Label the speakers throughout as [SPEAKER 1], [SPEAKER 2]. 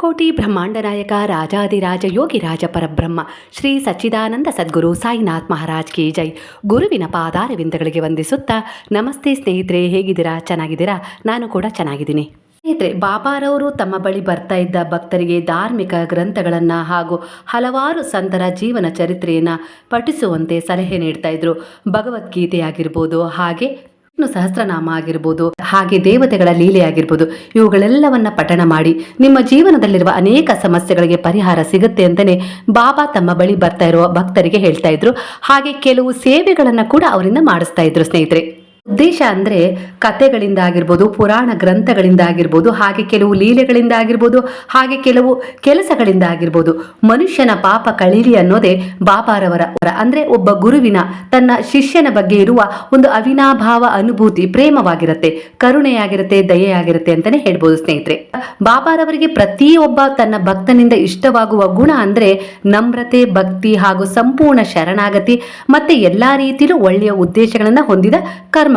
[SPEAKER 1] ಕೋಟಿ ಬ್ರಹ್ಮಾಂಡ ನಾಯಕ ರಾಜಾದಿರಾಜ ಯೋಗಿ ರಾಜ ಪರಬ್ರಹ್ಮ, ಶ್ರೀ ಸಚ್ಚಿದಾನಂದ ಸದ್ಗುರು ಸಾಯಿನಾಥ್ ಮಹಾರಾಜ್ ಕಿ ಜೈ. ಗುರುವಿನ ಪಾದಾರವಿಂದಗಳಿಗೆ ವಂದಿಸುತ್ತಾ, ನಮಸ್ತೆ ಸ್ನೇಹಿತರೆ, ಹೇಗಿದ್ದೀರಾ? ಚೆನ್ನಾಗಿದ್ದೀರಾ? ನಾನು ಕೂಡ ಚೆನ್ನಾಗಿದ್ದೀನಿ. ಸ್ನೇಹಿತರೆ, ಬಾಬಾರವರು ತಮ್ಮ ಬಳಿ ಬರ್ತಾ ಇದ್ದ ಭಕ್ತರಿಗೆ ಧಾರ್ಮಿಕ ಗ್ರಂಥಗಳನ್ನು ಹಾಗೂ ಹಲವಾರು ಸಂತರ ಜೀವನ ಚರಿತ್ರೆಯನ್ನು ಪಠಿಸುವಂತೆ ಸಲಹೆ ನೀಡ್ತಾ ಇದ್ರು. ಭಗವದ್ಗೀತೆ ಆಗಿರ್ಬೋದು ಹಾಗೆ ವಿಷ್ಣು ಸಹಸ್ರನಾಮ ಆಗಿರ್ಬೋದು, ಹಾಗೆ ದೇವತೆಗಳ ಲೀಲೆ ಆಗಿರ್ಬೋದು, ಇವುಗಳೆಲ್ಲವನ್ನ ಪಠಣ ಮಾಡಿ ನಿಮ್ಮ ಜೀವನದಲ್ಲಿರುವ ಅನೇಕ ಸಮಸ್ಯೆಗಳಿಗೆ ಪರಿಹಾರ ಸಿಗುತ್ತೆ ಅಂತಾನೆ ಬಾಬಾ ತಮ್ಮ ಬಳಿ ಬರ್ತಾ ಇರುವ ಭಕ್ತರಿಗೆ ಹೇಳ್ತಾ ಇದ್ರು. ಹಾಗೆ ಕೆಲವು ಸೇವೆಗಳನ್ನ ಕೂಡ ಅವರಿಂದ ಮಾಡಿಸ್ತಾ ಇದ್ರು ಸ್ನೇಹಿತರೆ. ಉದ್ದೇಶ ಅಂದ್ರೆ ಕತೆಗಳಿಂದ ಆಗಿರ್ಬೋದು ಪುರಾಣ ಗ್ರಂಥಗಳಿಂದ ಆಗಿರ್ಬೋದು ಹಾಗೆ ಕೆಲವು ಲೀಲೆಗಳಿಂದ ಆಗಿರ್ಬೋದು ಹಾಗೆ ಕೆಲವು ಕೆಲಸಗಳಿಂದ ಆಗಿರ್ಬೋದು ಮನುಷ್ಯನ ಪಾಪ ಕಳೀಲಿ ಅನ್ನೋದೇ ಬಾಬಾರವರ ಅಂದ್ರೆ ಒಬ್ಬ ಗುರುವಿನ ತನ್ನ ಶಿಷ್ಯನ ಬಗ್ಗೆ ಇರುವ ಒಂದು ಅವಿನಾಭಾವ ಅನುಭೂತಿ ಪ್ರೇಮವಾಗಿರುತ್ತೆ, ಕರುಣೆಯಾಗಿರುತ್ತೆ, ದಯೆಯಾಗಿರುತ್ತೆ ಅಂತಾನೆ ಹೇಳ್ಬೋದು ಸ್ನೇಹಿತರೆ. ಬಾಬಾರವರಿಗೆ ಪ್ರತಿಯೊಬ್ಬ ತನ್ನ ಭಕ್ತನಿಂದ ಇಷ್ಟವಾಗುವ ಗುಣ ಅಂದ್ರೆ ನಮ್ರತೆ, ಭಕ್ತಿ ಹಾಗೂ ಸಂಪೂರ್ಣ ಶರಣಾಗತಿ, ಮತ್ತೆ ಎಲ್ಲಾ ರೀತಿಯಲ್ಲೂ ಒಳ್ಳೆಯ ಉದ್ದೇಶಗಳನ್ನು ಹೊಂದಿದ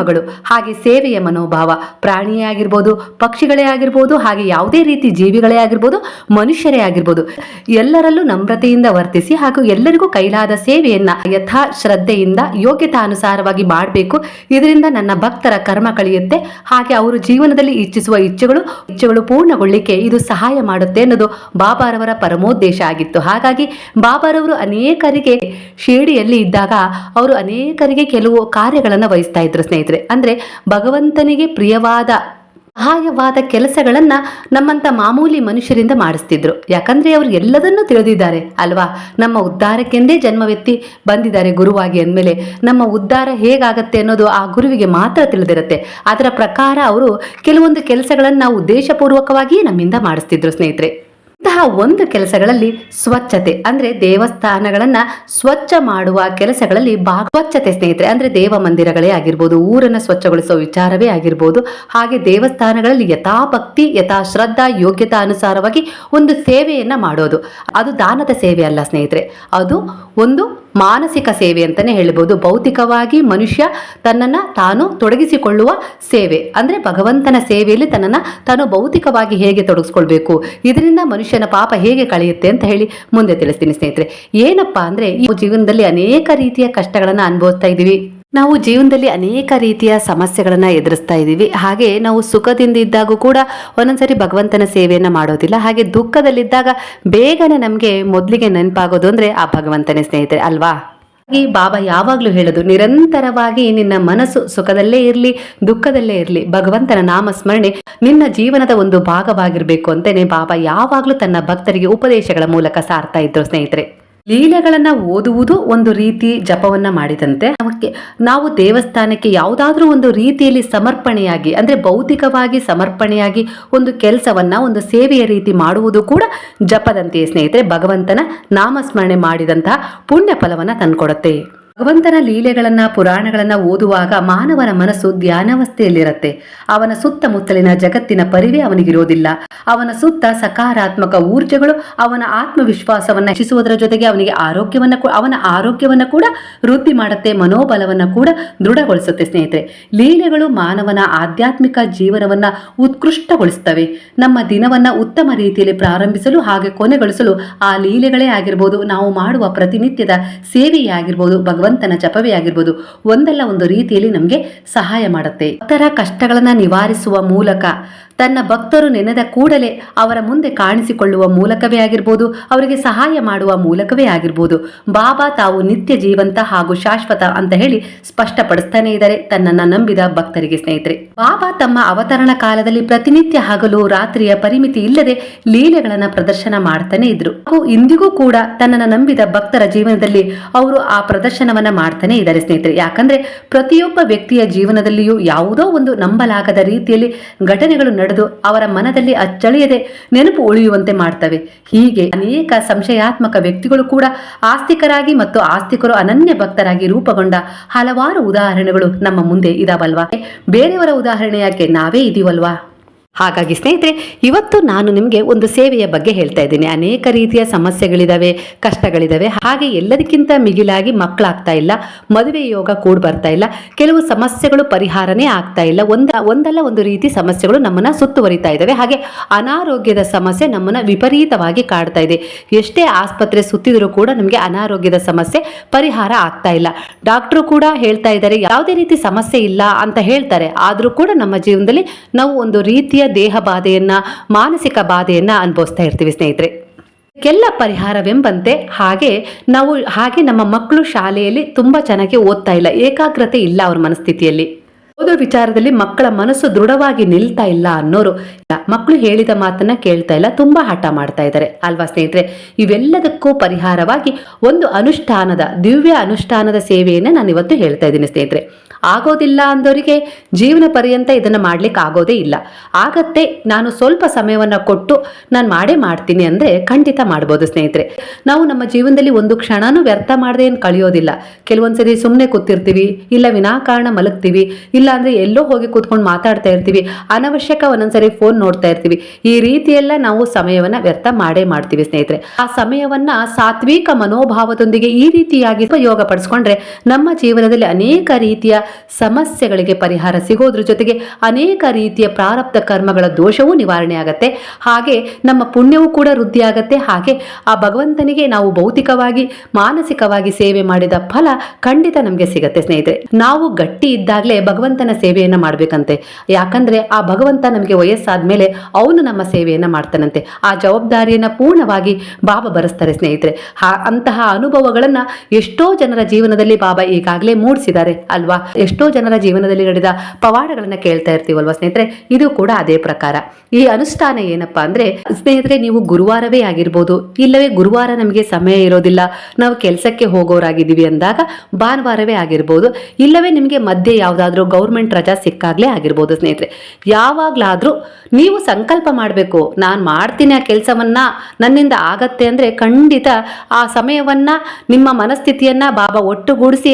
[SPEAKER 1] ಕರ್ಮಗಳು ಹಾಗೆ ಸೇವೆಯ ಮನೋಭಾವ ಪ್ರಾಣಿಯೇ ಆಗಿರ್ಬೋದು, ಪಕ್ಷಿಗಳೇ ಆಗಿರ್ಬೋದು, ಹಾಗೆ ಯಾವುದೇ ರೀತಿ ಜೀವಿಗಳೇ ಆಗಿರ್ಬೋದು, ಮನುಷ್ಯರೇ ಆಗಿರ್ಬೋದು. ಎಲ್ಲರಲ್ಲೂ ನಮ್ರತೆಯಿಂದ ವರ್ತಿಸಿ ಹಾಗೂ ಎಲ್ಲರಿಗೂ ಕೈಲಾದ ಸೇವೆಯನ್ನ ಯಥಾ ಶ್ರದ್ಧೆಯಿಂದ, ಯೋಗ್ಯತಾನುಸಾರವಾಗಿ ಮಾಡಬೇಕು. ಇದರಿಂದ ನನ್ನ ಭಕ್ತರ ಕರ್ಮ ಕಳೆಯುತ್ತೆ. ಹಾಗೆ ಅವರು ಜೀವನದಲ್ಲಿ ಇಚ್ಛಿಸುವ ಇಚ್ಛೆಗಳು ಇಚ್ಛೆಗಳು ಪೂರ್ಣಗೊಳ್ಳಿಕ್ಕೆ ಇದು ಸಹಾಯ ಮಾಡುತ್ತೆ ಅನ್ನೋದು ಬಾಬಾರವರ ಪರಮೋದ್ದೇಶ ಆಗಿತ್ತು. ಹಾಗಾಗಿ ಬಾಬಾರವರು ಅನೇಕರಿಗೆ ಶಿರಡಿಯಲ್ಲಿ ಇದ್ದಾಗ ಅವರು ಅನೇಕರಿಗೆ ಕೆಲವು ಕಾರ್ಯಗಳನ್ನು ವಹಿಸ್ತಾ ಇದ್ರು ಸ್ನೇಹಿತರೆ. ಅಂದ್ರೆ ಭಗವಂತನಿಗೆ ಪ್ರಿಯವಾದ ಸಹಾಯವಾದ ಕೆಲಸಗಳನ್ನ ನಮ್ಮಂತ ಮಾಮೂಲಿ ಮನುಷ್ಯರಿಂದ ಮಾಡಿಸ್ತಿದ್ರು. ಯಾಕಂದ್ರೆ ಅವರು ಎಲ್ಲದನ್ನೂ ತಿಳಿದಿದ್ದಾರೆ, ಅಲ್ವಾ? ನಮ್ಮ ಉದ್ಧಾರಕ್ಕೆಂದೇ ಜನ್ಮವೆತ್ತಿ ಬಂದಿದ್ದಾರೆ ಗುರುವಾಗಿ ಅಂದಮೇಲೆ. ನಮ್ಮ ಉದ್ಧಾರ ಹೇಗಾಗತ್ತೆ ಅನ್ನೋದು ಆ ಗುರುವಿಗೆ ಮಾತ್ರ ತಿಳಿದಿರುತ್ತೆ. ಅದರ ಪ್ರಕಾರ ಅವರು ಕೆಲವೊಂದು ಕೆಲಸಗಳನ್ನು ಉದ್ದೇಶಪೂರ್ವಕವಾಗಿಯೇ ನಮ್ಮಿಂದ ಮಾಡಿಸ್ತಿದ್ರು ಸ್ನೇಹಿತರೆ. ಇಂತಹ ಒಂದು ಕೆಲಸಗಳಲ್ಲಿ ಸ್ವಚ್ಛತೆ, ಅಂದ್ರೆ ದೇವಸ್ಥಾನಗಳನ್ನ ಸ್ವಚ್ಛ ಮಾಡುವ ಕೆಲಸಗಳಲ್ಲಿ ಭಾಗ ಸ್ವಚ್ಛತೆ ಸ್ನೇಹಿತರೆ, ಅಂದ್ರೆ ದೇವ ಮಂದಿರಗಳೇ ಆಗಿರ್ಬೋದು, ಊರನ್ನು ಸ್ವಚ್ಛಗೊಳಿಸುವ ವಿಚಾರವೇ ಆಗಿರ್ಬೋದು, ಹಾಗೆ ದೇವಸ್ಥಾನಗಳಲ್ಲಿ ಯಥಾಭಕ್ತಿ ಯಥಾ ಶ್ರದ್ಧಾ ಯೋಗ್ಯತಾ ಅನುಸಾರವಾಗಿ ಒಂದು ಸೇವೆಯನ್ನ ಮಾಡೋದು. ಅದು ದಾನದ ಸೇವೆ ಅಲ್ಲ ಸ್ನೇಹಿತರೆ. ಅದು ಒಂದು ಮಾನಸಿಕ ಸೇವೆ ಅಂತಲೇ ಹೇಳ್ಬೋದು. ಭೌತಿಕವಾಗಿ ಮನುಷ್ಯ ತನ್ನನ್ನ ತಾನು ತೊಡಗಿಸಿಕೊಳ್ಳುವ ಸೇವೆ. ಅಂದ್ರೆ ಭಗವಂತನ ಸೇವೆಯಲ್ಲಿ ತನ್ನನ್ನ ತಾನು ಭೌತಿಕವಾಗಿ ಹೇಗೆ ತೊಡಗಿಸ್ಕೊಳ್ಬೇಕು? ಇದರಿಂದ ಮನುಷ್ಯನ ಪಾಪ ಹೇಗೆ ಕಳೆಯುತ್ತೆ ಅಂತ ಹೇಳಿ ಮುಂದೆ ತಿಳಿಸ್ತೀನಿ ಸ್ನೇಹಿತರೆ. ಏನಪ್ಪಾ ಅಂದ್ರೆ ಈ ಜೀವನದಲ್ಲಿ ಅನೇಕ ರೀತಿಯ ಕಷ್ಟಗಳನ್ನು ಅನುಭವಿಸ್ತಾ ಇದ್ದೀವಿ. ನಾವು ಜೀವನದಲ್ಲಿ ಅನೇಕ ರೀತಿಯ ಸಮಸ್ಯೆಗಳನ್ನು ಎದುರಿಸ್ತಾ ಇದ್ದೀವಿ. ಹಾಗೆ ನಾವು ಸುಖದಿಂದ ಇದ್ದಾಗೂ ಕೂಡ ಒಂದೊಂದ್ಸರಿ ಭಗವಂತನ ಸೇವೆಯನ್ನು ಮಾಡೋದಿಲ್ಲ. ಹಾಗೆ ದುಃಖದಲ್ಲಿದ್ದಾಗ ಬೇಗನೆ ನಮಗೆ ಮೊದಲಿಗೆ ನೆನಪಾಗೋದು ಅಂದ್ರೆ ಆ ಭಗವಂತನೇ ಸ್ನೇಹಿತರೆ, ಅಲ್ವಾ? ಈ ಬಾಬಾ ಯಾವಾಗಲೂ ಹೇಳೋದು, ನಿರಂತರವಾಗಿ ನಿನ್ನ ಮನಸ್ಸು ಸುಖದಲ್ಲೇ ಇರಲಿ, ದುಃಖದಲ್ಲೇ ಇರಲಿ. ಭಗವಂತನ ನಾಮಸ್ಮರಣೆ ನಿನ್ನ ಜೀವನದ ಒಂದು ಭಾಗವಾಗಿರಬೇಕು ಅಂತಲೇ ಬಾಬಾ ಯಾವಾಗಲೂ ತನ್ನ ಭಕ್ತರಿಗೆ ಉಪದೇಶಗಳ ಮೂಲಕ ಸಾರ್ತಾ ಇದ್ರು ಸ್ನೇಹಿತರೆ. ಲೀಲೆಗಳನ್ನ ಓದುವುದು ಒಂದು ರೀತಿ ಜಪವನ್ನ ಮಾಡಿದಂತೆ ನಾವು ದೇವಸ್ಥಾನಕ್ಕೆ ಯಾವುದಾದ್ರೂ ಒಂದು ರೀತಿಯಲ್ಲಿ ಸಮರ್ಪಣೆಯಾಗಿ, ಅಂದ್ರೆ ಭೌತಿಕವಾಗಿ ಸಮರ್ಪಣೆಯಾಗಿ ಒಂದು ಕೆಲಸವನ್ನ, ಒಂದು ಸೇವೆಯ ರೀತಿ ಮಾಡುವುದು ಕೂಡ ಜಪದಂತೆಯೇ ಸ್ನೇಹಿತರೆ, ಭಗವಂತನ ನಾಮಸ್ಮರಣೆ ಮಾಡಿದಂತಹ ಪುಣ್ಯ ಫಲವನ್ನ ತಂದ್ಕೊಡುತ್ತೆ. ಭಗವಂತನ ಲೀಲೆಗಳನ್ನ, ಪುರಾಣಗಳನ್ನ ಓದುವಾಗ ಮಾನವನ ಮನಸ್ಸು ಧ್ಯಾನಾವಸ್ಥೆಯಲ್ಲಿರುತ್ತೆ. ಅವನ ಸುತ್ತಮುತ್ತಲಿನ ಜಗತ್ತಿನ ಪರಿವೇ ಅವನಿಗಿರೋದಿಲ್ಲ. ಅವನ ಸುತ್ತ ಸಕಾರಾತ್ಮಕ ಊರ್ಜೆಗಳು, ಅವನ ಆತ್ಮವಿಶ್ವಾಸವನ್ನ ಹೆಚ್ಚಿಸುವುದರ ಜೊತೆಗೆ ಅವನಿಗೆ ಆರೋಗ್ಯವನ್ನ ಅವನ ಆರೋಗ್ಯವನ್ನ ಕೂಡ ವೃದ್ಧಿ ಮಾಡುತ್ತೆ, ಮನೋಬಲವನ್ನ ಕೂಡ ದೃಢಗೊಳಿಸುತ್ತೆ ಸ್ನೇಹಿತರೆ. ಲೀಲೆಗಳು ಮಾನವನ ಆಧ್ಯಾತ್ಮಿಕ ಜೀವನವನ್ನ ಉತ್ಕೃಷ್ಟಗೊಳಿಸುತ್ತವೆ ನಮ್ಮ ದಿನವನ್ನ ಉತ್ತಮ ರೀತಿಯಲ್ಲಿ ಪ್ರಾರಂಭಿಸಲು ಹಾಗೆ ಕೊನೆಗೊಳಿಸಲು ಆ ಲೀಲೆಗಳೇ ಆಗಿರ್ಬೋದು, ನಾವು ಮಾಡುವ ಪ್ರತಿನಿತ್ಯದ ಸೇವೆಯೇ ಆಗಿರ್ಬೋದು ಭಗವಂತನ ಜಪವೇ ಆಗಿರ್ಬೋದು, ಒಂದಲ್ಲ ಒಂದು ರೀತಿಯಲ್ಲಿ ನಮಗೆ ಸಹಾಯ ಮಾಡುತ್ತೆ. ಭಕ್ತರ ಕಷ್ಟಗಳನ್ನು ನಿವಾರಿಸುವ ಮೂಲಕ, ತನ್ನ ಭಕ್ತರು ನೆನೆದ ಕೂಡಲೇ ಅವರ ಮುಂದೆ ಕಾಣಿಸಿಕೊಳ್ಳುವ ಮೂಲಕವೇ ಆಗಿರ್ಬೋದು, ಅವರಿಗೆ ಸಹಾಯ ಮಾಡುವ ಮೂಲಕವೇ ಆಗಿರ್ಬೋದು. ಬಾಬಾ ತಾವು ನಿತ್ಯ ಜೀವಂತ ಹಾಗೂ ಶಾಶ್ವತ ಅಂತ ಹೇಳಿ ಸ್ಪಷ್ಟಪಡಿಸ್ತಾನೆ ಇದ್ದಾರೆ ತನ್ನನ್ನು ನಂಬಿದ ಭಕ್ತರಿಗೆ ಸ್ನೇಹಿತರೆ. ಬಾಬಾ ತಮ್ಮ ಅವತರಣ ಕಾಲದಲ್ಲಿ ಪ್ರತಿನಿತ್ಯ ಹಗಲು ರಾತ್ರಿಯ ಪರಿಮಿತಿ ಇಲ್ಲದೆ ಲೀಲೆಗಳನ್ನು ಪ್ರದರ್ಶನ ಮಾಡ್ತಾನೆ ಇದ್ರು. ಹಾಗೂ ಇಂದಿಗೂ ಕೂಡ ತನ್ನನ್ನು ನಂಬಿದ ಭಕ್ತರ ಜೀವನದಲ್ಲಿ ಅವರು ಆ ಪ್ರದರ್ಶನವನ್ನ ಮಾಡ್ತಾನೆ ಇದ್ದಾರೆ ಸ್ನೇಹಿತರೆ. ಯಾಕಂದ್ರೆ ಪ್ರತಿಯೊಬ್ಬ ವ್ಯಕ್ತಿಯ ಜೀವನದಲ್ಲಿಯೂ ಯಾವುದೋ ಒಂದು ನಂಬಲಾಗದ ರೀತಿಯಲ್ಲಿ ಘಟನೆಗಳು ನಡೆದು ಅವರ ಮನದಲ್ಲಿ ಅಚ್ಚಳಿಯದೆ ನೆನಪು ಉಳಿಯುವಂತೆ ಮಾಡ್ತವೆ. ಹೀಗೆ ಅನೇಕ ಸಂಶಯಾತ್ಮಕ ವ್ಯಕ್ತಿಗಳು ಕೂಡ ಆಸ್ತಿಕರಾಗಿ ಮತ್ತು ಆಸ್ತಿಕರು ಅನನ್ಯ ಭಕ್ತರಾಗಿ ರೂಪುಗೊಂಡ ಹಲವಾರು ಉದಾಹರಣೆಗಳು ನಮ್ಮ ಮುಂದೆ ಇದಾವಲ್ವಾ? ಬೇರೆಯವರ ಉದಾಹರಣೆ ಯಾಕೆ ನಾವೇ ಇದೀವಲ್ವಾ? ಹಾಗಾಗಿ ಸ್ನೇಹಿತರೆ, ಇವತ್ತು ನಾನು ನಿಮಗೆ ಒಂದು ಸೇವೆಯ ಬಗ್ಗೆ ಹೇಳ್ತಾ ಇದ್ದೀನಿ. ಅನೇಕ ರೀತಿಯ ಸಮಸ್ಯೆಗಳಿದಾವೆ, ಕಷ್ಟಗಳಿದಾವೆ. ಹಾಗೆ ಎಲ್ಲದಕ್ಕಿಂತ ಮಿಗಿಲಾಗಿ ಮಕ್ಕಳಾಗ್ತಾ ಇಲ್ಲ, ಮದುವೆ ಯೋಗ ಕೂಡ ಬರ್ತಾ ಇಲ್ಲ, ಕೆಲವು ಸಮಸ್ಯೆಗಳು ಪರಿಹಾರನೇ ಆಗ್ತಾ ಇಲ್ಲ. ಒಂದ, ಒಂದಲ್ಲ ಒಂದು ರೀತಿ ಸಮಸ್ಯೆಗಳು ನಮ್ಮನ್ನ ಸುತ್ತುವರಿತಾ ಇದ್ದಾವೆ ಹಾಗೆ ಅನಾರೋಗ್ಯದ ಸಮಸ್ಯೆ ನಮ್ಮನ್ನ ವಿಪರೀತವಾಗಿ ಕಾಡ್ತಾ ಇದೆ. ಎಷ್ಟೇ ಆಸ್ಪತ್ರೆ ಸುತ್ತಿದ್ರೂ ಕೂಡ ನಮಗೆ ಅನಾರೋಗ್ಯದ ಸಮಸ್ಯೆ ಪರಿಹಾರ ಆಗ್ತಾ ಇಲ್ಲ. ಡಾಕ್ಟ್ರು ಕೂಡ ಹೇಳ್ತಾ ಇದ್ದಾರೆ, ಯಾವುದೇ ರೀತಿ ಸಮಸ್ಯೆ ಇಲ್ಲ ಅಂತ ಹೇಳ್ತಾರೆ. ಆದರೂ ಕೂಡ ನಮ್ಮ ಜೀವನದಲ್ಲಿ ನಾವು ಒಂದು ರೀತಿಯ ದೇಹ ಬಾಧೆಯನ್ನ, ಮಾನಸಿಕ ಬಾಧೆಯನ್ನ ಅನುಭವಿಸ್ತಾ ಇರ್ತೀವಿ ಸ್ನೇಹಿತರೆ. ಎಲ್ಲ ಪರಿಹಾರವೆಂಬಂತೆ ಹಾಗೆ ನಾವು, ಹಾಗೆ ನಮ್ಮ ಮಕ್ಕಳು ಶಾಲೆಯಲ್ಲಿ ತುಂಬಾ ಚೆನ್ನಾಗಿ ಓದ್ತಾ ಇಲ್ಲ, ಏಕಾಗ್ರತೆ ಇಲ್ಲ ಅವ್ರ ಮನಸ್ಥಿತಿಯಲ್ಲಿ. ಓದೋ ವಿಚಾರದಲ್ಲಿ ಮಕ್ಕಳ ಮನಸ್ಸು ದೃಢವಾಗಿ ನಿಲ್ತಾ ಇಲ್ಲ ಅನ್ನೋರು ಮಕ್ಕಳು ಹೇಳಿದ ಮಾತನ್ನ ಕೇಳ್ತಾ ಇಲ್ಲ, ತುಂಬಾ ಹಠ ಮಾಡ್ತಾ ಇದ್ದಾರೆ. ಅಲ್ವಾ ಸ್ನೇಹಿತರೆ? ಇವೆಲ್ಲದಕ್ಕೂ ಪರಿಹಾರವಾಗಿ ಒಂದು ಅನುಷ್ಠಾನದ, ದಿವ್ಯ ಅನುಷ್ಠಾನದ ಸೇವೆಯನ್ನ ನಾನು ಇವತ್ತು ಹೇಳ್ತಾ ಇದ್ದೀನಿ ಸ್ನೇಹಿತರೆ. ಆಗೋದಿಲ್ಲ ಅಂದವರಿಗೆ ಜೀವನ ಪರ್ಯಂತ ಇದನ್ನ ಮಾಡ್ಲಿಕ್ಕೆ ಆಗೋದೇ ಇಲ್ಲ. ಆಗತ್ತೆ, ನಾನು ಸ್ವಲ್ಪ ಸಮಯವನ್ನ ಕೊಟ್ಟು ನಾನು ಮಾಡೇ ಮಾಡ್ತೀನಿ ಅಂದ್ರೆ ಖಂಡಿತ ಮಾಡ್ಬೋದು ಸ್ನೇಹಿತರೆ. ನಾವು ನಮ್ಮ ಜೀವನದಲ್ಲಿ ಒಂದು ಕ್ಷಣನೂ ವ್ಯರ್ಥ ಮಾಡದೆ ಏನು ಕಳೆಯೋದಿಲ್ಲ. ಕೆಲವೊಂದ್ಸರಿ ಸುಮ್ಮನೆ ಕೂತಿರ್ತೀವಿ, ಇಲ್ಲ ವಿನಾಕಾರಣ ಮಲಗ್ತೀವಿ, ಇಲ್ಲ ಅಂದ್ರೆ ಎಲ್ಲೋ ಹೋಗಿ ಕೂತ್ಕೊಂಡು ಮಾತಾಡ್ತಾ ಇರ್ತೀವಿ. ಅನವಶ್ಯಕ ಒಂದೊಂದ್ಸರಿ ಫೋನ್ ನೋಡ್ತಾ ಇರ್ತೀವಿ. ಈ ರೀತಿಯೆಲ್ಲ ನಾವು ಸಮಯವನ್ನ ವ್ಯರ್ಥ ಮಾಡೇ ಮಾಡ್ತೀವಿ ಸ್ನೇಹಿತರೆ. ಆ ಸಮಯವನ್ನ ಸಾತ್ವಿಕ ಮನೋಭಾವದೊಂದಿಗೆ ಈ ರೀತಿಯಾಗಿ ಉಪಯೋಗ ಪಡಿಸ್ಕೊಂಡ್ರೆ ನಮ್ಮ ಜೀವನದಲ್ಲಿ ಅನೇಕ ರೀತಿಯ ಸಮಸ್ಯೆಗಳಿಗೆ ಪರಿಹಾರ ಸಿಗೋದ್ರ ಜೊತೆಗೆ ಅನೇಕ ರೀತಿಯ ಪ್ರಾರಬ್ಧ ಕರ್ಮಗಳ ದೋಷವೂ ನಿವಾರಣೆ ಆಗತ್ತೆ. ಹಾಗೆ ನಮ್ಮ ಪುಣ್ಯವೂ ಕೂಡ ವೃದ್ಧಿ ಆಗತ್ತೆ. ಹಾಗೆ ಆ ಭಗವಂತನಿಗೆ ನಾವು ಭೌತಿಕವಾಗಿ, ಮಾನಸಿಕವಾಗಿ ಸೇವೆ ಮಾಡಿದ ಫಲ ಖಂಡಿತ ನಮಗೆ ಸಿಗತ್ತೆ ಸ್ನೇಹಿತರೆ. ನಾವು ಗಟ್ಟಿ ಇದ್ದಾಗಲೇ ಭಗವಂತನ ಸೇವೆಯನ್ನ ಮಾಡಬೇಕಂತೆ. ಯಾಕಂದ್ರೆ ಆ ಭಗವಂತ ನಮಗೆ ವಯಸ್ಸಾದ್ಮೇಲೆ ಅವನು ನಮ್ಮ ಸೇವೆಯನ್ನು ಮಾಡ್ತಾನಂತೆ. ಆ ಜವಾಬ್ದಾರಿಯನ್ನು ಪೂರ್ಣವಾಗಿ ಬಾಬಾ ಬರೆಸ್ತಾರೆ ಸ್ನೇಹಿತರೆ. ಅಂತಹ ಅನುಭವಗಳನ್ನು ಎಷ್ಟೋ ಜನರ ಜೀವನದಲ್ಲಿ ಬಾಬಾ ಈಗಾಗಲೇ ಮೂಡಿಸಿದ್ದಾರೆ ಅಲ್ವಾ? ಎಷ್ಟೋ ಜನರ ಜೀವನದಲ್ಲಿ ನಡೆದ ಪವಾಡಗಳನ್ನು ಕೇಳ್ತಾ ಇರ್ತೀವಲ್ವಾ ಸ್ನೇಹಿತರೆ? ಇದು ಕೂಡ ಅದೇ ಪ್ರಕಾರ. ಈ ಅನುಷ್ಠಾನ ಏನಪ್ಪಾ ಅಂದ್ರೆ, ಸ್ನೇಹಿತರೆ, ನೀವು ಗುರುವಾರವೇ ಆಗಿರ್ಬೋದು, ಇಲ್ಲವೇ ಗುರುವಾರ ನಮಗೆ ಸಮಯ ಇರೋದಿಲ್ಲ, ನಾವು ಕೆಲಸಕ್ಕೆ ಹೋಗೋರಾಗಿದ್ದೀವಿ ಅಂದಾಗ ಭಾನುವಾರವೇ ಆಗಿರ್ಬೋದು, ಇಲ್ಲವೇ ನಿಮಗೆ ಮಧ್ಯೆ ಯಾವುದಾದ್ರೂ ಗೌರ್ಮೆಂಟ್ ರಜಾ ಸಿಕ್ಕಾಗ್ಲೇ ಆಗಿರ್ಬೋದು ಸ್ನೇಹಿತರೆ. ಯಾವಾಗ್ಲಾದ್ರೂ ನೀವು ಸಂಕಲ್ಪ ಮಾಡಬೇಕು. ನಾನು ಮಾಡ್ತೀನಿ ಆ ಕೆಲಸವನ್ನ, ನನ್ನಿಂದ ಆಗತ್ತೆ ಅಂದರೆ ಖಂಡಿತ ಆ ಸಮಯವನ್ನ, ನಿಮ್ಮ ಮನಸ್ಥಿತಿಯನ್ನ ಬಾಬಾ ಒಟ್ಟುಗೂಡಿಸಿ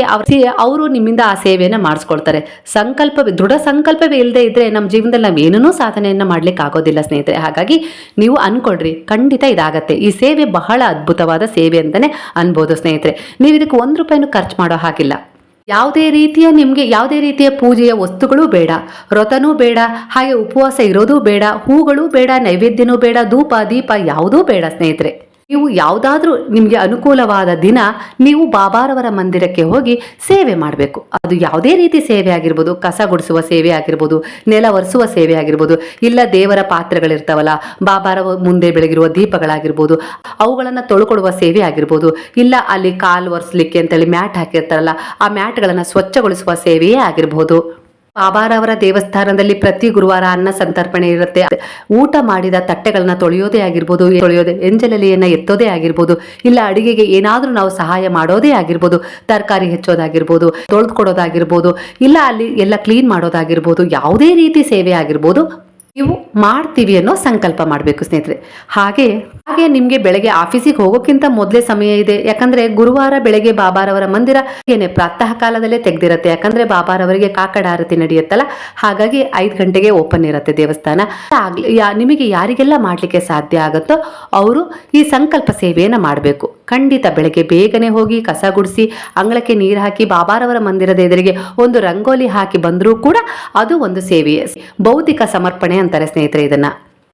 [SPEAKER 1] ಅವರು ನಿಮ್ಮಿಂದ ಆ ಸೇವೆಯನ್ನು ಮಾಡಿಸ್ಕೊಳ್ತಾರೆ. ಸಂಕಲ್ಪ, ದೃಢ ಸಂಕಲ್ಪವೇ ಇಲ್ಲದೆ ಇದ್ದರೆ ನಮ್ಮ ಜೀವನದಲ್ಲಿ ನಾವು ಏನೂ ಸಾಧನೆಯನ್ನು ಮಾಡ್ಲಿಕ್ಕೆ ಆಗೋದಿಲ್ಲ ಸ್ನೇಹಿತರೆ. ಹಾಗಾಗಿ ನೀವು ಅನ್ಕೊಳ್ರಿ, ಖಂಡಿತ ಇದಾಗತ್ತೆ. ಈ ಸೇವೆ ಬಹಳ ಅದ್ಭುತವಾದ ಸೇವೆ ಅಂತಲೇ ಅನ್ಬೋದು ಸ್ನೇಹಿತರೆ. ನೀವು ಇದಕ್ಕೆ ಒಂದು ರೂಪಾಯಿನೂ ಖರ್ಚು ಮಾಡೋ ಹಾಗಿಲ್ಲ. ಯಾವುದೇ ರೀತಿಯ ನಿಮಗೆ ಯಾವುದೇ ರೀತಿಯ ಪೂಜೆಯ ವಸ್ತುಗಳು ಬೇಡ. ವ್ರತನೂ ಬೇಡ, ಹಾಗೆ ಉಪವಾಸ ಇರೋದೂ ಬೇಡ, ಹೂಗಳು ಬೇಡ, ನೈವೇದ್ಯನೂ ಬೇಡ, ಧೂಪ, ದೀಪ ಯಾವುದೂ ಬೇಡ ಸ್ನೇಹಿತರೆ. ನೀವು ಯಾವುದಾದ್ರೂ ನಿಮಗೆ ಅನುಕೂಲವಾದ ದಿನ ನೀವು ಬಾಬಾರವರ ಮಂದಿರಕ್ಕೆ ಹೋಗಿ ಸೇವೆ ಮಾಡಬೇಕು. ಅದು ಯಾವುದೇ ರೀತಿ ಸೇವೆ ಆಗಿರ್ಬೋದು, ಕಸ ಗುಡಿಸುವ ಸೇವೆ ಆಗಿರ್ಬೋದು, ನೆಲ ಒರೆಸುವ ಸೇವೆ ಆಗಿರ್ಬೋದು, ಇಲ್ಲ ದೇವರ ಪಾತ್ರೆಗಳಿರ್ತಾವಲ್ಲ, ಬಾಬಾರ ಮುಂದೆ ಬೆಳಗಿರುವ ದೀಪಗಳಾಗಿರ್ಬೋದು, ಅವುಗಳನ್ನು ತೊಳ್ಕೊಡುವ ಸೇವೆ ಆಗಿರ್ಬೋದು, ಇಲ್ಲ ಅಲ್ಲಿ ಕಾಲು ಒರೆಸ್ಲಿಕ್ಕೆ ಅಂತೇಳಿ ಮ್ಯಾಟ್ ಹಾಕಿರ್ತಾರಲ್ಲ, ಆ ಮ್ಯಾಟ್ಗಳನ್ನು ಸ್ವಚ್ಛಗೊಳಿಸುವ ಸೇವೆಯೇ ಆಗಿರ್ಬೋದು. ಬಾಬಾರವರ ದೇವಸ್ಥಾನದಲ್ಲಿ ಪ್ರತಿ ಗುರುವಾರ ಅನ್ನ ಸಂತರ್ಪಣೆ ಇರುತ್ತೆ. ಊಟ ಮಾಡಿದ ತಟ್ಟೆಗಳನ್ನ ತೊಳೆಯೋದೇ ಆಗಿರ್ಬೋದು, ತೊಳೆಯೋದೇ ಎಂಜಲಲಿಯನ್ನ ಎತ್ತೋದೇ ಆಗಿರ್ಬೋದು, ಇಲ್ಲ ಅಡಿಗೆಗೆ ಏನಾದರೂ ನಾವು ಸಹಾಯ ಮಾಡೋದೇ ಆಗಿರ್ಬೋದು, ತರಕಾರಿ ಹೆಚ್ಚೋದಾಗಿರ್ಬೋದು, ತೊಳೆದುಕೊಡೋದಾಗಿರ್ಬೋದು, ಇಲ್ಲ ಅಲ್ಲಿ ಎಲ್ಲ ಕ್ಲೀನ್ ಮಾಡೋದಾಗಿರ್ಬೋದು, ಯಾವುದೇ ರೀತಿ ಸೇವೆ ಆಗಿರ್ಬೋದು ನೀವು ಮಾಡ್ತೀವಿ ಅನ್ನೋ ಸಂಕಲ್ಪ ಮಾಡಬೇಕು, ಸ್ನೇಹಿತರೆ. ಹಾಗೆ ಹಾಗೆ ನಿಮಗೆ ಬೆಳಗ್ಗೆ ಆಫೀಸಿಗೆ ಹೋಗೋಕ್ಕಿಂತ ಮೊದಲೇ ಸಮಯ ಇದೆ. ಯಾಕಂದ್ರೆ ಗುರುವಾರ ಬೆಳಗ್ಗೆ ಬಾಬಾರವರ ಮಂದಿರ ಏನೇ ಪ್ರಾತಃ ಕಾಲದಲ್ಲೇ ತೆಗ್ದಿರತ್ತೆ. ಯಾಕಂದ್ರೆ ಬಾಬಾರವರಿಗೆ ಕಾಕಡ ಆರತಿ ನಡೆಯುತ್ತಲ್ಲ, ಹಾಗಾಗಿ ಐದು ಗಂಟೆಗೆ ಓಪನ್ ಇರುತ್ತೆ ದೇವಸ್ಥಾನ. ನಿಮಗೆ ಯಾರಿಗೆಲ್ಲ ಮಾಡಲಿಕ್ಕೆ ಸಾಧ್ಯ ಆಗುತ್ತೋ ಅವರು ಈ ಸಂಕಲ್ಪ ಸೇವೆಯನ್ನು ಮಾಡಬೇಕು. ಖಂಡಿತ ಬೆಳಗ್ಗೆ ಬೇಗನೆ ಹೋಗಿ ಕಸ ಗುಡಿಸಿ, ಅಂಗಳಕ್ಕೆ ನೀರು ಹಾಕಿ, ಬಾಬಾರವರ ಮಂದಿರದ ಎದುರಿಗೆ ಒಂದು ರಂಗೋಲಿ ಹಾಕಿ ಬಂದರೂ ಕೂಡ ಅದು ಒಂದು ಸೇವೆಯೇ. ಭೌತಿಕ ಸಮರ್ಪಣೆ ಅಂತಾರೆ ಸ್ನೇಹಿತರೆ ಇದನ್ನ.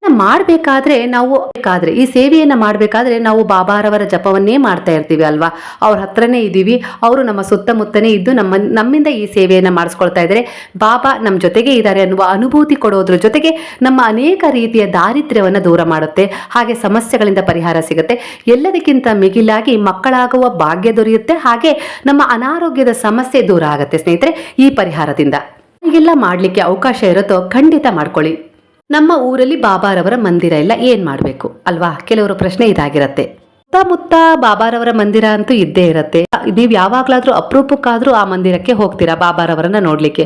[SPEAKER 1] ಮಾಡಬೇಕಾದ್ರೆ ನಾವು ಬೇಕಾದ್ರೆ, ಈ ಸೇವೆಯನ್ನ ಮಾಡಬೇಕಾದ್ರೆ ನಾವು ಬಾಬಾರವರ ಜಪವನ್ನೇ ಮಾಡ್ತಾ ಇರ್ತೀವಿ ಅಲ್ವಾ? ಅವ್ರ ಹತ್ರನೇ ಇದ್ದೀವಿ ಅವರು ನಮ್ಮ ಸುತ್ತಮುತ್ತನೇ ಇದ್ದು ನಮ್ಮ, ನಮ್ಮಿಂದ ಈ ಸೇವೆಯನ್ನ ಮಾಡಿಸ್ಕೊಳ್ತಾ ಇದ್ರೆ ಬಾಬಾ ನಮ್ಮ ಜೊತೆಗೆ ಇದ್ದಾರೆ ಅನ್ನುವ ಅನುಭೂತಿ ಕೊಡೋದ್ರ ಜೊತೆಗೆ ನಮ್ಮ ಅನೇಕ ರೀತಿಯ ದಾರಿದ್ರ್ಯವನ್ನು ದೂರ ಮಾಡುತ್ತೆ. ಹಾಗೆ ಸಮಸ್ಯೆಗಳಿಂದ ಪರಿಹಾರ ಸಿಗುತ್ತೆ. ಎಲ್ಲದಕ್ಕಿಂತ ಮಿಗಿಲಾಗಿ ಮಕ್ಕಳಾಗುವ ಭಾಗ್ಯ ದೊರೆಯುತ್ತೆ. ಹಾಗೆ ನಮ್ಮ ಅನಾರೋಗ್ಯದ ಸಮಸ್ಯೆ ದೂರ ಆಗುತ್ತೆ ಸ್ನೇಹಿತರೆ ಈ ಪರಿಹಾರದಿಂದ. ಹೀಗೆಲ್ಲ ಮಾಡಲಿಕ್ಕೆ ಅವಕಾಶ ಇರುತ್ತೋ ಖಂಡಿತ ಮಾಡ್ಕೊಳ್ಳಿ. ನಮ್ಮ ಊರಲ್ಲಿ ಬಾಬಾರವರ ಮಂದಿರ ಇಲ್ಲ ಏನ್ ಮಾಡಬೇಕು? ಅಲ್ವಾ? ಕೆಲವರ ಪ್ರಶ್ನೆ ಇದಾಗಿರತ್ತೆ. ಸುತ್ತಮುತ್ತ ಬಾಬಾರವರ ಮಂದಿರ ಅಂತೂ ಇದ್ದೇ ಇರುತ್ತೆ. ನೀವು ಯಾವಾಗಲಾದ್ರೂ ಅಪರೂಪಕ್ಕಾದ್ರೂ ಆ ಮಂದಿರಕ್ಕೆ ಹೋಗ್ತೀರಾ ಬಾಬಾರವರನ್ನ ನೋಡ್ಲಿಕ್ಕೆ?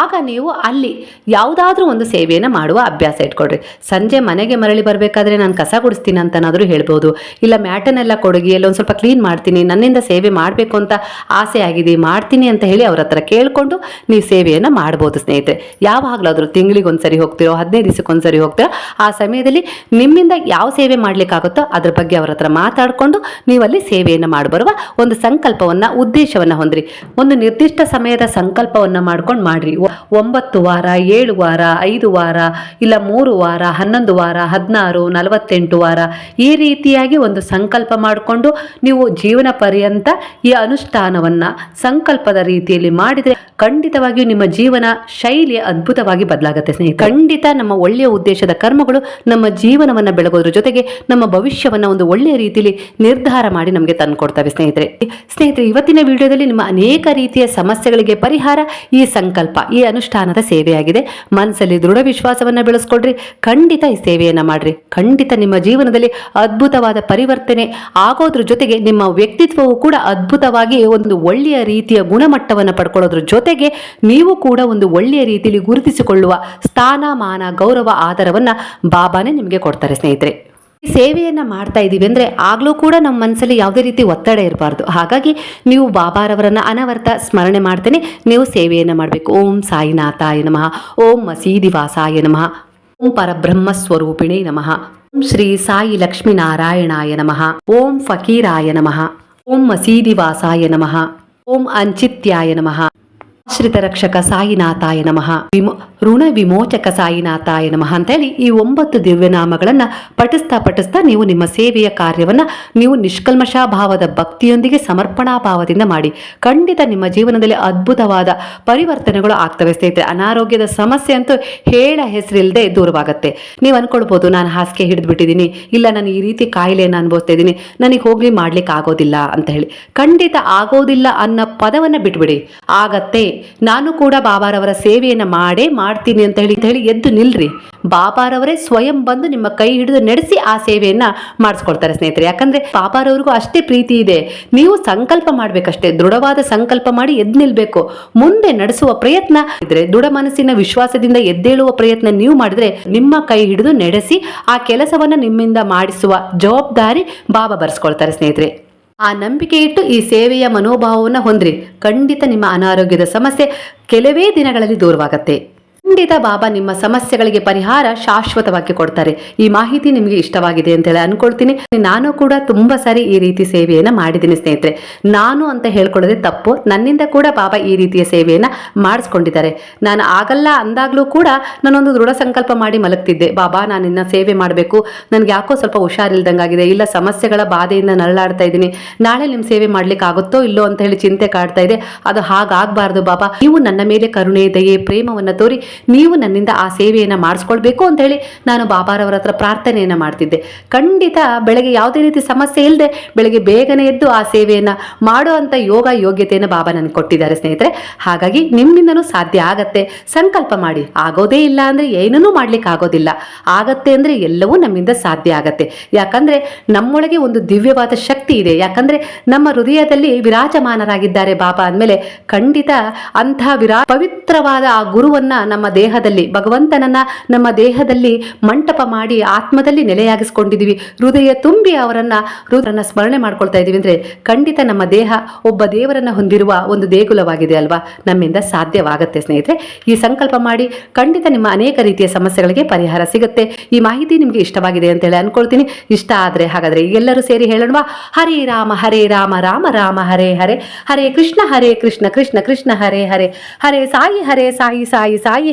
[SPEAKER 1] ಆಗ ನೀವು ಅಲ್ಲಿ ಯಾವುದಾದ್ರೂ ಒಂದು ಸೇವೆಯನ್ನು ಮಾಡುವ ಅಭ್ಯಾಸ ಇಟ್ಕೊಡ್ರಿ ಸಂಜೆ ಮನೆಗೆ ಮರಳಿ ಬರಬೇಕಾದ್ರೆ ನಾನು ಕಸ ಗುಡಿಸ್ತೀನಿ ಅಂತನಾದ್ರೂ ಹೇಳ್ಬೋದು. ಇಲ್ಲ ಮ್ಯಾಟನ್ನೆಲ್ಲ ಕೊಡಗಿ, ಎಲ್ಲ ಒಂದು ಸ್ವಲ್ಪ ಕ್ಲೀನ್ ಮಾಡ್ತೀನಿ, ನನ್ನಿಂದ ಸೇವೆ ಮಾಡಬೇಕು ಅಂತ ಆಸೆ ಆಗಿದೆ, ಮಾಡ್ತೀನಿ ಅಂತ ಹೇಳಿ ಅವ್ರ ಹತ್ರ ಕೇಳಿಕೊಂಡು ನೀವು ಸೇವೆಯನ್ನು ಮಾಡ್ಬೋದು ಸ್ನೇಹಿತರೆ. ಯಾವಾಗಲಾದರೂ ತಿಂಗಳಿಗೆ ಒಂದ್ಸರಿ ಹೋಗ್ತಿರೋ, ಹದಿನೈದು ದಿವಸಕ್ಕೆ ಒಂದ್ಸರಿ ಹೋಗ್ತಿರೋ, ಆ ಸಮಯದಲ್ಲಿ ನಿಮ್ಮಿಂದ ಯಾವ ಸೇವೆ ಮಾಡ್ಲಿಕ್ಕಾಗುತ್ತೋ ಅದ್ರ ಬಗ್ಗೆ ಅವ್ರ ಹತ್ರ ಮಾತಾಡಿಕೊಂಡು ನೀವಲ್ಲಿ ಸೇವೆಯನ್ನು ಮಾಡಬರುವ ಒಂದು ಸಂಕಲ್ಪವನ್ನ, ಉದ್ದೇಶವನ್ನ ಹೊಂದ್ರಿ. ಒಂದು ನಿರ್ದಿಷ್ಟ ಸಮಯದ ಸಂಕಲ್ಪವನ್ನ ಮಾಡ್ಕೊಂಡು ಮಾಡಿರಿ. ಒಂಬತ್ತು ವಾರ, ಏಳು ವಾರ, ಐದು ವಾರ, ಇಲ್ಲ ಮೂರು ವಾರ, ಹನ್ನೊಂದು ವಾರ, ಹದಿನಾರು, ನಲವತ್ತೆಂಟು ವಾರ, ಈ ರೀತಿಯಾಗಿ ಒಂದು ಸಂಕಲ್ಪ ಮಾಡಿಕೊಂಡು ನೀವು ಜೀವನ ಪರ್ಯಂತ ಈ ಅನುಷ್ಠಾನವನ್ನು ಸಂಕಲ್ಪದ ರೀತಿಯಲ್ಲಿ ಮಾಡಿದರೆ ಖಂಡಿತವಾಗಿಯೂ ನಿಮ್ಮ ಜೀವನ ಶೈಲಿ ಅದ್ಭುತವಾಗಿ ಬದಲಾಗುತ್ತೆ ಸ್ನೇಹಿತರೆ. ಖಂಡಿತ ನಮ್ಮ ಒಳ್ಳೆಯ ಉದ್ದೇಶದ ಕರ್ಮಗಳು ನಮ್ಮ ಜೀವನವನ್ನ ಬೆಳಗೋದ್ರ ಜೊತೆಗೆ ನಮ್ಮ ಭವಿಷ್ಯವನ್ನ ಒಂದು ಒಳ್ಳೆಯ ರೀತಿಯಲ್ಲಿ ನಿರ್ಧಾರ ಮಾಡಿ ನಮಗೆ ತಂದುಕೊಡ್ತವೆ ಸ್ನೇಹಿತರೆ. ಸ್ನೇಹಿತರೆ, ಇವತ್ತಿನ ವಿಡಿಯೋದಲ್ಲಿ ನಿಮ್ಮ ಅನೇಕ ರೀತಿಯ ಸಮಸ್ಯೆಗಳಿಗೆ ಪರಿಹಾರ ಈ ಸಂಕಲ್ಪ, ಈ ಅನುಷ್ಠಾನದ ಸೇವೆಯಾಗಿದೆ. ಮನಸ್ಸಲ್ಲಿ ದೃಢ ವಿಶ್ವಾಸವನ್ನು ಬೆಳೆಸ್ಕೊಳ್ರಿ, ಖಂಡಿತ ಈ ಸೇವೆಯನ್ನು ಮಾಡ್ರಿ. ಖಂಡಿತ ನಿಮ್ಮ ಜೀವನದಲ್ಲಿ ಅದ್ಭುತವಾದ ಪರಿವರ್ತನೆ ಆಗೋದ್ರ ಜೊತೆಗೆ ನಿಮ್ಮ ವ್ಯಕ್ತಿತ್ವವು ಕೂಡ ಅದ್ಭುತವಾಗಿ ಒಂದು ಒಳ್ಳೆಯ ರೀತಿಯ ಗುಣಮಟ್ಟವನ್ನು ಪಡ್ಕೊಳ್ಳೋದ್ರ ಜೊತೆಗೆ ನೀವು ಕೂಡ ಒಂದು ಒಳ್ಳೆಯ ರೀತಿಯಲ್ಲಿ ಗುರುತಿಸಿಕೊಳ್ಳುವ ಸ್ಥಾನಮಾನ, ಗೌರವ ಆಧಾರವನ್ನು ಬಾಬಾನೇ ನಿಮಗೆ ಕೊಡ್ತಾರೆ ಸ್ನೇಹಿತರೆ. ಸೇವೆಯನ್ನ ಮಾಡ್ತಾ ಇದ್ದೀವಿ ಅಂದ್ರೆ ಆಗ್ಲೂ ಕೂಡ ನಮ್ಮ ಮನಸ್ಸಲ್ಲಿ ಯಾವುದೇ ರೀತಿ ಒತ್ತಡ ಇರಬಾರ್ದು. ಹಾಗಾಗಿ ನೀವು ಬಾಬಾರವರನ್ನ ಅನವರ್ತ ಸ್ಮರಣೆ ಮಾಡ್ತೇನೆ. ನೀವು ಸೇವೆಯನ್ನ ಮಾಡಬೇಕು. ಓಂ ಸಾಯಿನಾಥಾಯ ನಮಃ. ಓಂ ಮಸೀದಿ ವಾಸಾಯ ನಮಃ. ಓಂ ಪರಬ್ರಹ್ಮ ಸ್ವರೂಪಿಣಿ ನಮಃ. ಓಂ ಶ್ರೀ ಸಾಯಿ ಲಕ್ಷ್ಮೀನಾರಾಯಣಾಯ ನಮಃ. ಓಂ ಫಕೀರಾಯ ನಮಃ. ಓಂ ಮಸೀದಿ ವಾಸಾಯ ನಮಃ. ಓಂ ಅಂಚಿತ್ಯಾಯ ನಮಃ. ಆಶ್ರಿತ ರಕ್ಷಕ ಸಾಯಿನಾಥಾಯ ನಮಃ. ಋಣ ವಿಮೋಚಕ ಸಾಯಿನಾಥಾಯ ನಮಃ ಅಂತ ಹೇಳಿ ಈ ಒಂಬತ್ತು ದಿವ್ಯನಾಮಗಳನ್ನ ಪಠಿಸ್ತಾ ಪಠಿಸ್ತಾ ನೀವು ನಿಮ್ಮ ಸೇವೆಯ ಕಾರ್ಯವನ್ನ ನೀವು ನಿಷ್ಕಲ್ಮಷ ಭಾವದ ಭಕ್ತಿಯೊಂದಿಗೆ ಸಮರ್ಪಣಾ ಭಾವದಿಂದ ಮಾಡಿ. ಖಂಡಿತ ನಿಮ್ಮ ಜೀವನದಲ್ಲಿ ಅದ್ಭುತವಾದ ಪರಿವರ್ತನೆಗಳು ಆಗ್ತವೆ ಸ್ನೇಹಿತರೆ. ಅನಾರೋಗ್ಯದ ಸಮಸ್ಯೆ ಅಂತೂ ಹೇಳ ಹೆಸರಿಲ್ಲದೆ ದೂರವಾಗುತ್ತೆ. ನೀವು ಅನ್ಕೊಳ್ಬೋದು ನಾನು ಹಾಸಿಗೆ ಹಿಡಿದು ಬಿಟ್ಟಿದ್ದೀನಿ ಇಲ್ಲ ನಾನು ಈ ರೀತಿ ಕಾಯಿಲೆಯನ್ನು ಅನುಭವಿಸ್ತಾ ಇದ್ದೀನಿ, ನನಗೆ ಹೋಗ್ಲಿ ಮಾಡ್ಲಿಕ್ಕೆ ಆಗೋದಿಲ್ಲ ಅಂತ ಹೇಳಿ. ಖಂಡಿತ ಆಗೋದಿಲ್ಲ ಅನ್ನೋ ಪದವನ್ನ ಬಿಟ್ಬಿಡಿ. ಆಗತ್ತೆ. ನಾನು ಕೂಡ ಬಾಬಾರವರ ಸೇವೆಯನ್ನು ಮಾಡೇ ಮಾಡ್ತೀನಿ ಅಂತ ಹೇಳಿ ಹೇಳಿ ಎದ್ದು ನಿಲ್ರಿ. ಬಾಬಾರವರೇ ಸ್ವಯಂ ಬಂದು ನಿಮ್ಮ ಕೈ ಹಿಡಿದು ನಡೆಸಿ ಆ ಸೇವೆಯನ್ನ ಮಾಡಿಸ್ಕೊಳ್ತಾರೆ ಸ್ನೇಹಿತರೆ. ಯಾಕಂದ್ರೆ ಬಾಬಾರವ್ರಿಗೂ ಅಷ್ಟೇ ಪ್ರೀತಿ ಇದೆ. ನೀವು ಸಂಕಲ್ಪ ಮಾಡ್ಬೇಕಷ್ಟೇ, ದೃಢವಾದ ಸಂಕಲ್ಪ ಮಾಡಿ ಎದ್ದು ನಿಲ್ಬೇಕು. ಮುಂದೆ ನಡೆಸುವ ಪ್ರಯತ್ನ ಇದ್ರೆ, ದೃಢ ಮನಸ್ಸಿನ ವಿಶ್ವಾಸದಿಂದ ಎದ್ದೇಳುವ ಪ್ರಯತ್ನ ನೀವು ಮಾಡಿದ್ರೆ ನಿಮ್ಮ ಕೈ ಹಿಡಿದು ನಡೆಸಿ ಆ ಕೆಲಸವನ್ನ ನಿಮ್ಮಿಂದ ಮಾಡಿಸುವ ಜವಾಬ್ದಾರಿ ಬಾಬಾ ಬರ್ಸ್ಕೊಳ್ತಾರೆ ಸ್ನೇಹಿತರೆ. ಆ ನಂಬಿಕೆ ಇಟ್ಟು ಈ ಸೇವೆಯ ಮನೋಭಾವವನ್ನು ಹೊಂದ್ರಿ. ಖಂಡಿತ ನಿಮ್ಮ ಅನಾರೋಗ್ಯದ ಸಮಸ್ಯೆ ಕೆಲವೇ ದಿನಗಳಲ್ಲಿ ದೂರವಾಗತ್ತೆ. ಖಂಡಿತ ಬಾಬಾ ನಿಮ್ಮ ಸಮಸ್ಯೆಗಳಿಗೆ ಪರಿಹಾರ ಶಾಶ್ವತವಾಗಿ ಕೊಡ್ತಾರೆ. ಈ ಮಾಹಿತಿ ನಿಮಗೆ ಇಷ್ಟವಾಗಿದೆ ಅಂತ ಹೇಳಿ ಅನ್ಕೊಳ್ತೀನಿ. ನಾನು ಕೂಡ ತುಂಬಾ ಸಾರಿ ಈ ರೀತಿ ಸೇವೆಯನ್ನ ಮಾಡಿದ್ದೀನಿ ಸ್ನೇಹಿತರೆ. ನಾನು ಅಂತ ಹೇಳ್ಕೊಳ್ಳೋದೇ ತಪ್ಪು. ನನ್ನಿಂದ ಕೂಡ ಬಾಬಾ ಈ ರೀತಿಯ ಸೇವೆಯನ್ನ ಮಾಡಿಸ್ಕೊಂಡಿದ್ದಾರೆ. ನಾನು ಆಗಲ್ಲ ಅಂದಾಗ್ಲೂ ಕೂಡ ನಾನೊಂದು ದೃಢ ಸಂಕಲ್ಪ ಮಾಡಿ ಮಲಗ್ತಿದ್ದೆ. ಬಾಬಾ, ನಾನು ಇನ್ನ ಸೇವೆ ಮಾಡಬೇಕು. ನನಗೆ ಯಾಕೋ ಸ್ವಲ್ಪ ಹುಷಾರಿಲ್ದಂಗಾಗಿದೆ. ಇಲ್ಲ ಸಮಸ್ಯೆಗಳ ಬಾಧೆಯಿಂದ ನರಳಾಡ್ತಾ ಇದ್ದೀನಿ. ನಾಳೆ ನಿಮ್ಮ ಸೇವೆ ಮಾಡ್ಲಿಕ್ಕೆ ಆಗುತ್ತೋ ಇಲ್ಲೋ ಅಂತ ಹೇಳಿ ಚಿಂತೆ ಕಾಡ್ತಾ ಇದೆ. ಅದು ಹಾಗಾಗಬಾರ್ದು ಬಾಬಾ. ನೀವು ನನ್ನ ಮೇಲೆ ಕರುಣೆ, ದಯೆ, ಪ್ರೇಮವನ್ನು ತೋರಿ ನೀವು ನನ್ನಿಂದ ಆ ಸೇವೆಯನ್ನು ಮಾಡಿಸ್ಕೊಳ್ಬೇಕು ಅಂತ ಹೇಳಿ ನಾನು ಬಾಬಾರವರ ಹತ್ರ ಪ್ರಾರ್ಥನೆಯನ್ನು ಮಾಡ್ತಿದ್ದೆ. ಖಂಡಿತ ಬೆಳಗ್ಗೆ ಯಾವುದೇ ರೀತಿ ಸಮಸ್ಯೆ ಇಲ್ಲದೆ ಬೆಳಗ್ಗೆ ಬೇಗನೆ ಎದ್ದು ಆ ಸೇವೆಯನ್ನು ಮಾಡುವಂಥ ಯೋಗ ಯೋಗ್ಯತೆಯನ್ನು ಬಾಬಾ ನನಗೆ ಕೊಟ್ಟಿದ್ದಾರೆ ಸ್ನೇಹಿತರೆ. ಹಾಗಾಗಿ ನಿಮ್ಮಿಂದನೂ ಸಾಧ್ಯ ಆಗತ್ತೆ. ಸಂಕಲ್ಪ ಮಾಡಿ. ಆಗೋದೇ ಇಲ್ಲ ಅಂದರೆ ಏನನ್ನೂ ಮಾಡ್ಲಿಕ್ಕೆ ಆಗೋದಿಲ್ಲ. ಆಗತ್ತೆ ಅಂದರೆ ಎಲ್ಲವೂ ನಮ್ಮಿಂದ ಸಾಧ್ಯ ಆಗತ್ತೆ. ಯಾಕಂದ್ರೆ ನಮ್ಮೊಳಗೆ ಒಂದು ದಿವ್ಯವಾದ ಶಕ್ತಿ ಇದೆ. ಯಾಕಂದ್ರೆ ನಮ್ಮ ಹೃದಯದಲ್ಲಿ ವಿರಾಜಮಾನರಾಗಿದ್ದಾರೆ ಬಾಬಾ ಅಂದಮೇಲೆ ಖಂಡಿತ ಅಂಥ ವಿರಾ ಪವಿತ್ರವಾದ ಆ ಗುರುವನ್ನ ನಮ್ಮ ದೇಹದಲ್ಲಿ, ಭಗವಂತನನ್ನ ನಮ್ಮ ದೇಹದಲ್ಲಿ ಮಂಟಪ ಮಾಡಿ ಆತ್ಮದಲ್ಲಿ ನೆಲೆಯಾಗಿಸ್ಕೊಂಡಿದ್ದೀವಿ. ಹೃದಯ ತುಂಬಿ ಅವರನ್ನ ಹೃದಯನ ಸ್ಮರಣೆ ಮಾಡ್ಕೊಳ್ತಾ ಇದ್ದೀವಿ ಅಂದ್ರೆ ಖಂಡಿತ ನಮ್ಮ ದೇಹ ಒಬ್ಬ ದೇವರನ್ನ ಹೊಂದಿರುವ ಒಂದು ದೇಗುಲವಾಗಿದೆ ಅಲ್ವಾ? ನಮ್ಮಿಂದ ಸಾಧ್ಯವಾಗುತ್ತೆ ಸ್ನೇಹಿತರೆ. ಈ ಸಂಕಲ್ಪ ಮಾಡಿ ಖಂಡಿತ ನಿಮ್ಮ ಅನೇಕ ರೀತಿಯ ಸಮಸ್ಯೆಗಳಿಗೆ ಪರಿಹಾರ ಸಿಗುತ್ತೆ. ಈ ಮಾಹಿತಿ ನಿಮಗೆ ಇಷ್ಟವಾಗಿದೆ ಅಂತ ಹೇಳಿ ಅನ್ಕೊಳ್ತೀನಿ. ಇಷ್ಟ ಆದ್ರೆ ಹಾಗಾದ್ರೆ ಎಲ್ಲರೂ ಸೇರಿ ಹೇಳೋಣ ಹರೇ ರಾಮ ಹರೇ ರಾಮ ರಾಮ ರಾಮ, ಹರೇ ಹರೇ. ಹರೇ ಕೃಷ್ಣ ಹರೇ ಕೃಷ್ಣ ಕೃಷ್ಣ ಕೃಷ್ಣ, ಹರೇ ಹರೇ. ಹರೇ ಸಾಯಿ ಹರೇ ಸಾಯಿ ಸಾಯಿ ಸಾಯಿ